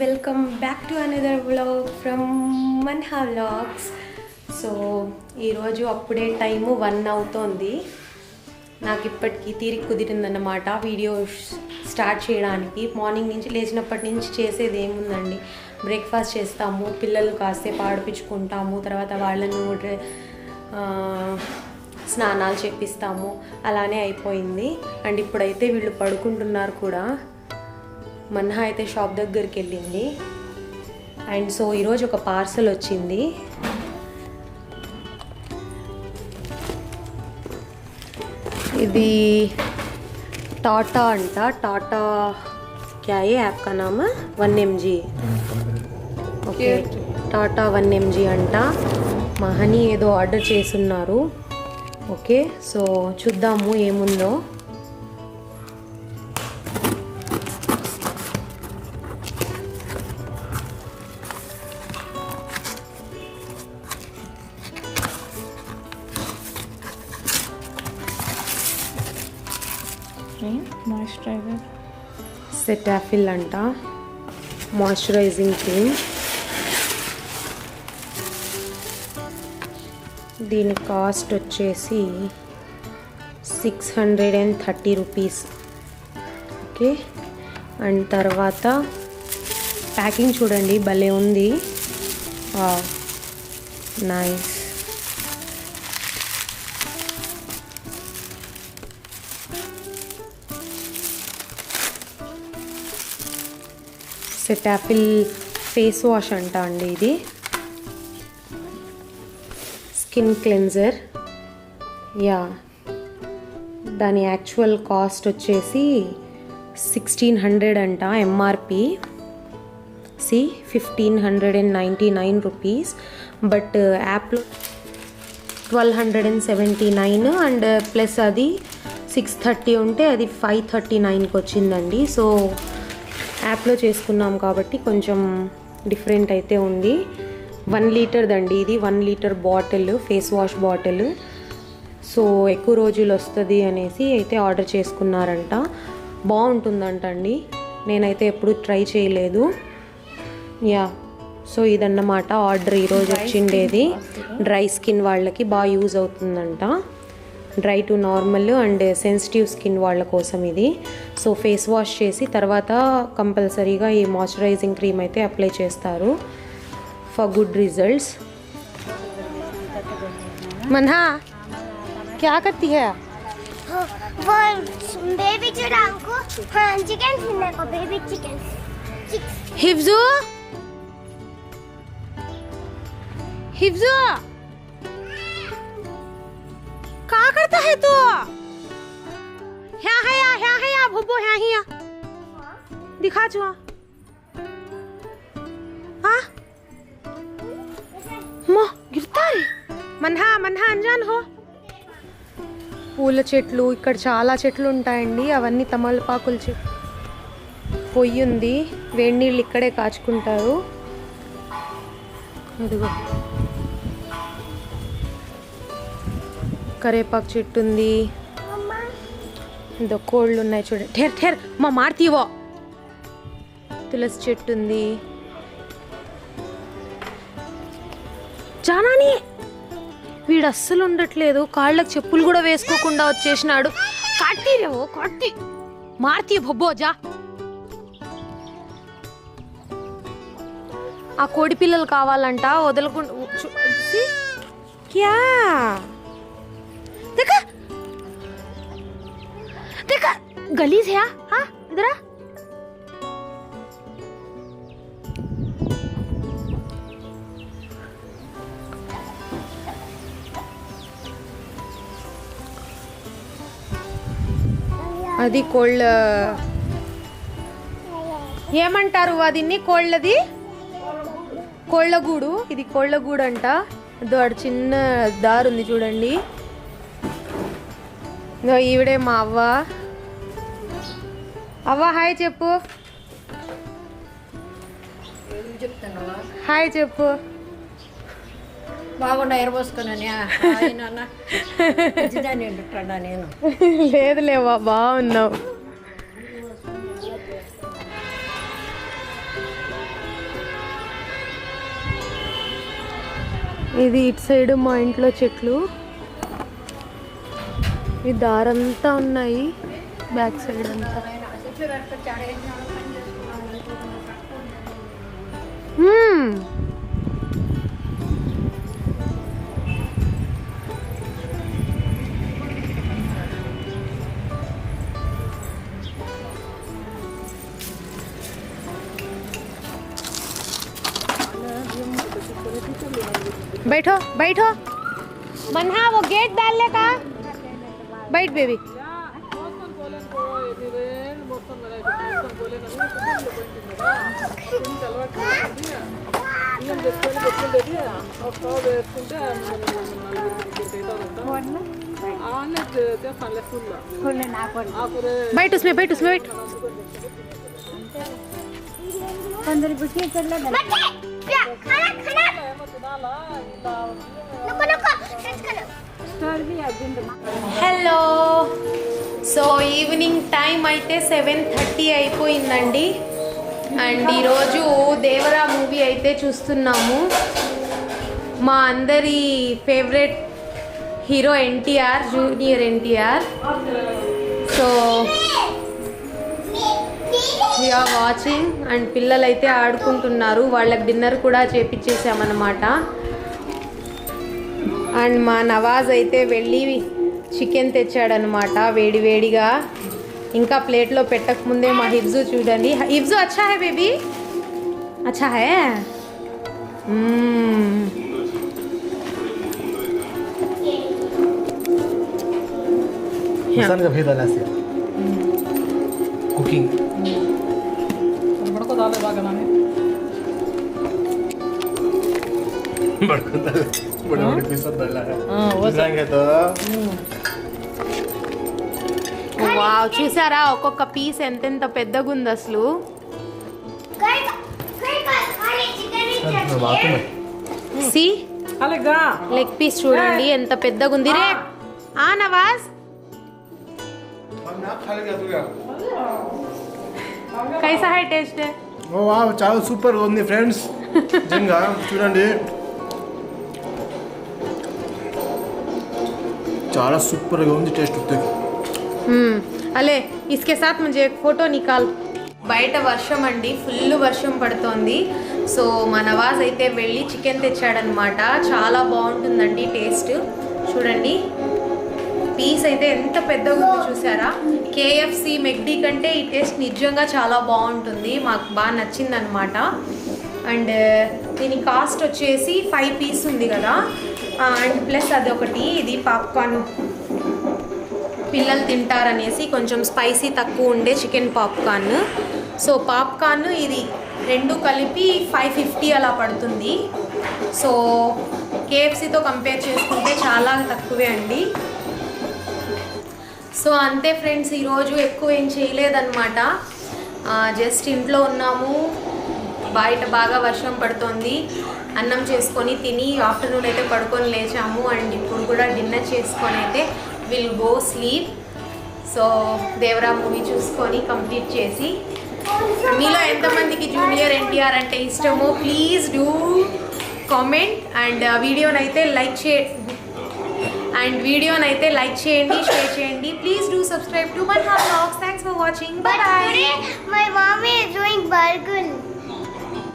Welcome back to another vlog from Manha vlogs so ఈరోజు అప్పుడే time one అవుతోంది. నాకు ఇప్పటికీ తీరిక కుదిరిందన్నమాట వీడియో స్టార్ట్ చేయడానికి. మార్నింగ్ నుంచి లేచినప్పటి నుంచి చేసేది ఏముందండి? బ్రేక్ఫాస్ట్ చేస్తాము పిల్లలు కాసేపు ఆడిపించుకుంటాము తర్వాత వాళ్ళను స్నానాలు చేపిస్తాము. అలానే అయిపోయింది. అండ్ ఇప్పుడైతే వీళ్ళు పడుకుంటున్నారు కూడా. మన్హా అయితే షాప్ దగ్గరికి వెళ్ళింది. అండ్ సో ఈరోజు ఒక పార్సల్ వచ్చింది. ఇది టాటా అంట. టాటా క్యా ఏ యాప్ కా నామ? One MG. Okay. Tata one MG అంట. మా హనీ ఏదో ఆర్డర్ చేసున్నారు ఓకే. సో చూద్దాము ఏముందో. మాయిశ్చరైజర్. సెటాఫిల్ అంట. Moisturising cream. దీని కాస్ట్ వచ్చేసి six hundred and thirty rupees. Okay. And తర్వాత ప్యాకింగ్ చూడండి భలే ఉంది. నైస్. సెటాపిల్ ఫేస్ వాష్ అంట అండి ఇది. Skin cleanser. యా. దాని యాక్చువల్ కాస్ట్ వచ్చేసి సిక్స్టీన్ హండ్రెడ్ అంట MRP C fifteen hundred and ninety nine rupees but యాప్లో twelve hundred and seventy nine and plus అది సిక్స్ థర్టీ ఉంటే అది ఫైవ్ థర్టీ నైన్కి వచ్చిందండి. సో యాప్లో చేసుకున్నాం కాబట్టి కొంచెం డిఫరెంట్ అయితే ఉంది. వన్ లీటర్ దండి ఇది one litre bottle face wash bottle. So ఎక్కువ రోజులు వస్తుంది అనేసి అయితే ఆర్డర్ చేసుకున్నారంట. బాగుంటుందంట అండి. నేనైతే ఎప్పుడు ట్రై చేయలేదు. యా సో ఇదన్నమాట ఆర్డర్. ఈరోజు వచ్చిండేది. డ్రై స్కిన్ వాళ్ళకి బాగా యూజ్ అవుతుందంట. dry to normal and sensitive skin వాళ్ళ కోసం ఇది సో ఫేస్ వాష్ చేసి తర్వాత కంపల్సరీగా ఈ మాయిశ్చరైజింగ్ క్రీమ్ అయితే అప్లై చేస్తారు ఫర్ గుడ్ రిజల్ట్స్ మన్హా క్యా కర్తీ హై वो बेबी चिकन को हाँ चिकन खाने को बेबी चिकन हिफ्जू हिफ्जू का करता है तू ह्या है या ह्या है या भुब्बो ह्या ही या दिखा छुआ हाँ मो गिरता है మన్హా మన్హా అంజాన్ హో పూల చెట్లు ఇక్కడ చాలా చెట్లు ఉంటాయండి అవన్నీ తమలపాకుల చెట్లు పొయ్యి ఉంది వేడి నీళ్ళు ఇక్కడే కాచుకుంటారు అదిగో కరేపాకు చెట్టు ఉంది. ఇదో కోళ్ళు ఉన్నాయి చూడండి ఠేర్ ఠేర్ మా మారుతీవో తులసి చెట్టు ఉంది. జానాని వీడు అస్సలు ఉండట్లేదు. కాళ్ళకి చెప్పులు కూడా వేసుకోకుండా వచ్చేసినాడు. కట్టిరేవో కట్టి. మార్తి బొబ్బోజా ఆ కోడి పిల్లలు కావాలంట వదలకుండా క్యా? देखा देखा गलीज है हाँ इधर आ అది కోళ్ళ ఏమంటారు దీన్ని కోళ్ళది కోళ్ళగూడు ఇది కోళ్ళగూడు అంట ఇదో ఆడ చిన్న దారి ఉంది చూడండి నో ఈవిడే మా అవ్వ. అవ్వ హాయ్ చెప్పు. హాయ్ చెప్పు. బాగుండా ఎరబోసుకున్నా నేను? లేదులేవా బాగున్నావు. ఇది ఇటు సైడ్ మా ఇంట్లో చెట్లు. ఈ దారంతా ఉన్నాయి బ్యాక్ సైడ్ అంతా మ్మ్. बैठो बैठो मन्हा वो गेट डालने का बैठ बेबी बैठ उसमें बैठ उसमें बैठ खाना खाना। चल रहा है హలో సో ఈవినింగ్ టైం అయితే సెవెన్ థర్టీ అయిపోయిందండి. అండ్ ఈరోజు దేవరా మూవీ అయితే చూస్తున్నాము. మా అందరి favourite hero NTR junior NTR. So we are watching and పిల్లలైతే ఆడుకుంటున్నారు. వాళ్ళకి డిన్నర్ కూడా చేపించేసామన్నమాట అండ్ మా నవాజ్ అయితే వెళ్ళి చికెన్ తెచ్చాడనమాట వేడి వేడిగా. ఇంకా ప్లేట్లో పెట్టకముందే మా హిబ్జు చూడండి. హిబ్జు అచ్చా హే బేబీ? అచ్చా హే? మ్మ్. వావ్ చూసారా? ఒక్కొక్క పీస్ ఎంతెంత పెద్దగా ఉంది అసలు లెగ్ పీస్ చూడండి ఎంత పెద్దగా ఉంది రే ఆ నవాజ్. కైసా హై టేస్ట్. వావ్ చాలా సూపర్ ఉంది ఫ్రెండ్స్. చూడండి. చాలా సూపర్గా ఉంది టేస్ట్ అలే ఇస్కే సాత్ ముంజే ఫోటో నికాల్. బయట వర్షం అండి ఫుల్ వర్షం పడుతోంది. సో మా నవాజ్ అయితే వెళ్ళి చికెన్ తెచ్చాడనమాట. చాలా బాగుంటుందండి టేస్ట్. చూడండి. పీస్ అయితే ఎంత పెద్దగా ఉందో చూసారా? కేఎఫ్సి మెగ్డీ కంటే ఈ టేస్ట్ నిజంగా చాలా బాగుంటుంది. మాకు బాగా నచ్చిందనమాట. అండ్ దీని కాస్ట్ వచ్చేసి ఫైవ్ పీస్ ఉంది కదా. అండ్ ప్లస్ అదొకటి ఇది పాప్కార్న్. పిల్లలు తింటారనేసి కొంచెం స్పైసీ తక్కువ ఉండే చికెన్ పాప్కార్న్. సో పాప్కార్న్ ఇది రెండు కలిపి ఫైవ్ ఫిఫ్టీ అలా పడుతుంది. సో కేఎఫ్సీతో కంపేర్ చేసుకుంటే చాలా తక్కువే అండి. సో అంతే ఫ్రెండ్స్ ఈరోజు ఎక్కువ ఏం చేయలేదన్నమాట. జస్ట్ ఇంట్లో ఉన్నాము. బయట బాగా వర్షం పడుతోంది. అన్నం చేసుకొని తిని ఆఫ్టర్నూన్ అయితే పడుకొని లేచాము. అండ్ ఇప్పుడు కూడా డిన్నర్ చేసుకొని అయితే will go sleep. So Devara movie చూసుకొని కంప్లీట్ చేసి. మీలో ఎంతమందికి జూనియర్ ఎన్టీఆర్ అంటే ఇష్టమో ప్లీజ్ డూ కామెంట్. అండ్ వీడియోనైతే లైక్ చే అండ్ వీడియోనైతే లైక్ చేయండి షేర్ చేయండి. Please do subscribe to my blogs. Thanks for watching. But bye today my mommy is doing